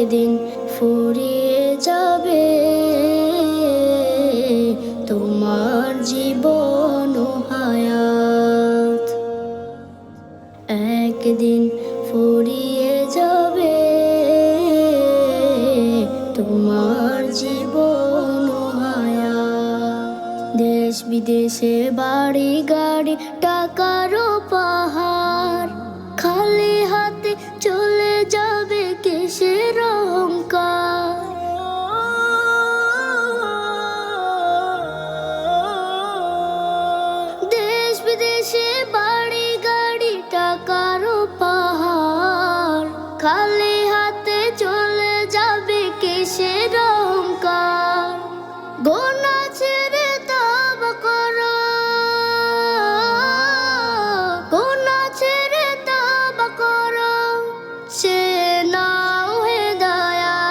একদিন ফুরিয়ে যাবে। তোমার জীবন হায়াত একদিন ফুরিয়ে যাবে। তোমার জীবন দেশ বিদেশে বাড়ি গাড়ি, টাকারও পাহাড়, খালি পাহাড়, খালি হাতে চলে যাবে কিসের অহংকার? গোনা ছেড়ে তব করো। গোনা ছেড়ে তব করো। সে নাও হেদায়াত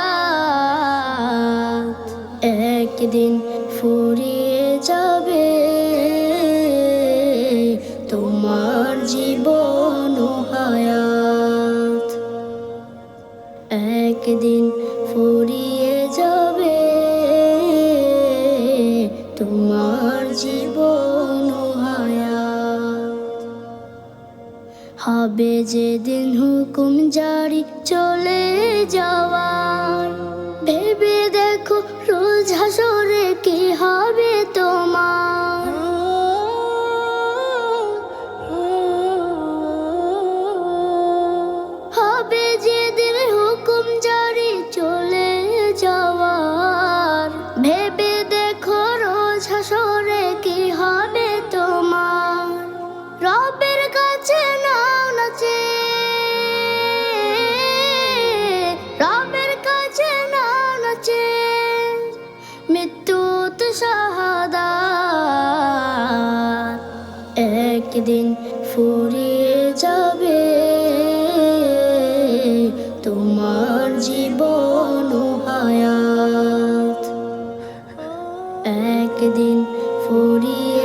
একদিন ফুরিয়ে একদিন ফুরিয়ে যাবে তোমার জীবন হবে যেদিন হুকুম জারি চলে যাওয়ার। ভেবে দেখো রোজ হাসরে কি হবে তোমার হবে তোমার। রবের কাছে নাও নাচে রবের কাছে নাও নাচে মৃত্যু তো একদিন ফুরিয়ে যাবে। তোমার জীবন হায়াত। একদিন ফুরিয়ে